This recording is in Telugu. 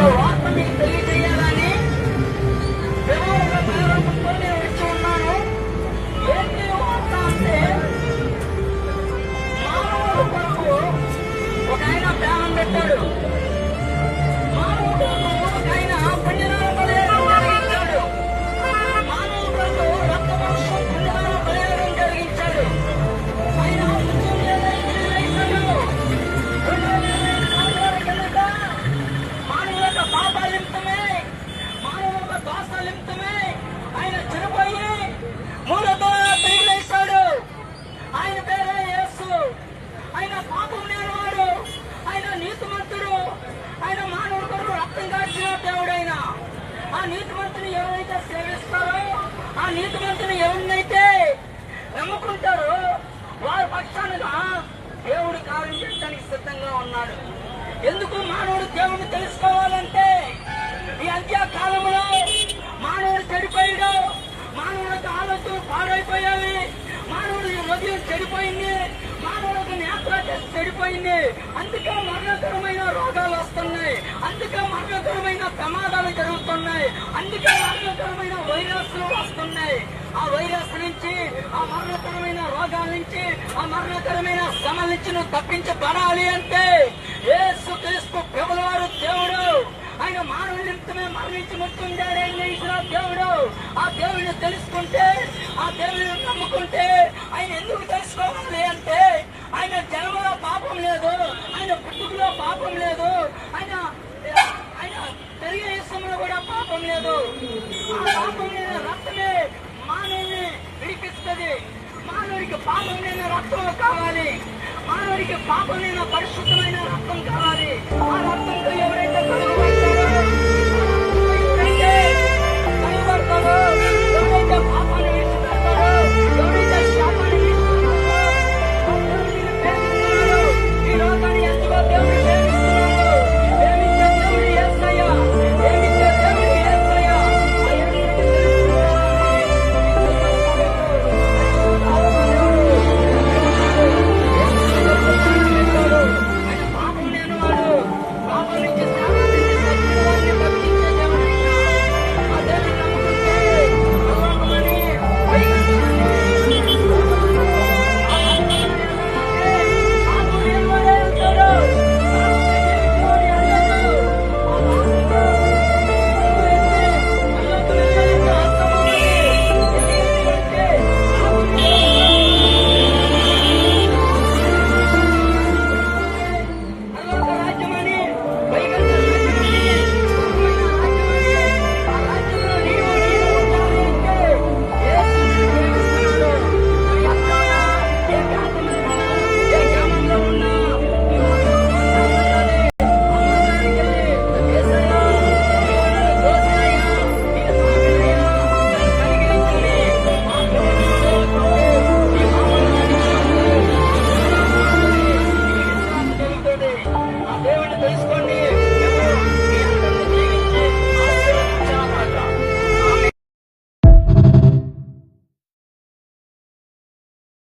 go on. ఆ నీతిమంతుని ఎవరైతే సేవిస్తారో ఆ నీతిమంతుని ఎవరినైతే నమ్ముకుంటారో వారి పక్షానుగా దేవుడు కార్యం చేయడానికి సిద్ధంగా ఉన్నాడు. ఎందుకు మానవుడు దేవుడిని తెలుసుకోవాలంటే ఈ అంత్యకాలంలో మానవుడు చెడిపోయాడు. మానవుడికి ఆలోచనలు పాడైపోయాయి. మానవుడి హృదయం చెడిపోయింది. మానవుడికి నేత్ర చెడిపోయింది. అందుకే మరణకరమైన రోగాలు వస్తున్నాయి అందుకే మరణకరమైన ప్రమాదాలు జరుగుతున్నాయి అందుకే మరణకరమైన వైరస్లు వస్తున్నాయి. ఆ వైరస్ నుంచి ఆ మరణకరమైన రోగాల నుంచి ఆ మరణకరమైన శ్రమల నుంచి నువ్వు తప్పించబడాలి అంటే ఏసు క్రీస్తు ప్రభువారు దేవుడు. ఆయన మానవ నిమిత్తమే మరణించి ముట్టుండాడే దేవుడు. ఆ దేవుడిని తెలుసుకుంటే వారికి పాపమైన పరిశుద్ధమైన రక్తం కావాలి. ఆ రక్తంతో ఎవరైతే కలుగు